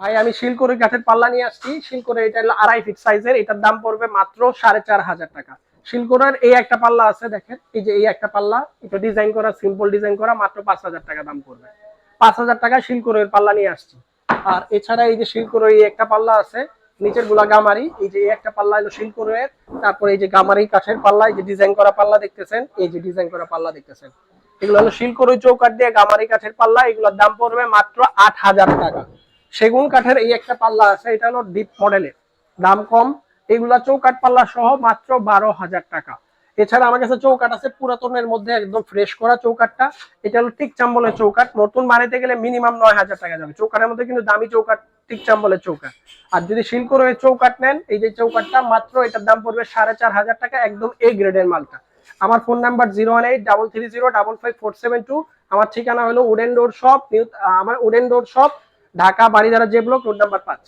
ভাই, আমি শিলকরি কাঠের পাল্লা নিয়ে আসছি। শিলকরি এটা হলো আড়াই ফিট সাইজের এটার দাম পড়বে মাত্র সাড়ে চার হাজার টাকা। শিলকরের এই একটা পাল্লা আছে, দেখেন। এই যে এই একটা পাল্লা, এটা ডিজাইন করা সিম্পল ডিজাইন করা, মাত্র পাঁচ হাজার টাকা দাম পড়বে। পাঁচ হাজার টাকা শিলকরের পাল্লা নিয়ে আসছি। আর এছাড়া এই যে শিলকরের এই একটা পাল্লা আছে, নিচেরগুলা গামারি। এই যে একটা পাল্লা হলো শিলকরের তারপরে এই যে গামারি কাঠের পাল্লা, এই যে ডিজাইন করা পাল্লা দেখতেছেন, এই যে ডিজাইন করা পাল্লা দেখতেছেন। এগুলো হলো শিলকরই চৌকাঠ দিয়ে গামারি কাঠের পাল্লা। এগুলোর দাম পড়বে মাত্র আট হাজার টাকা। সেগুন কাঠের এই একটা পাল্লা আছে, এটা হলো ডিপ মডেলের দাম কম, এগুলা চৌকাঠ পাল্লা সহ মাত্র বারো হাজার টাকা। এছাড়া আমার কাছে চৌকাঠ আছে, পুরাতনের মধ্যে একদম ফ্রেশ করা চৌকাঠটা। এটা হলো টিক চাম্বলের চৌকাঠ, নতুন বানাইতে গেলে মিনিমাম নয় হাজার টাকা যাবে। চৌকাঠের মধ্যে কিন্তু দামি চৌকাঠ টিক চাম্বলের চৌকাঠ। আর যদি শিল্করের চৌকাঠ নেন, এই যে চৌকাঠটা, মাত্র এটার দাম পড়বে সাড়ে চার হাজার টাকা একদম এ গ্রেডের মালটা। আমার phone number zero one eight double three zero double five four seven two আমার ঠিকানা হলো উডেন ডোর শপ নিউ আমার wooden door shop Dhaka Baridhara যে ব্লক রোড নাম্বার পাঁচ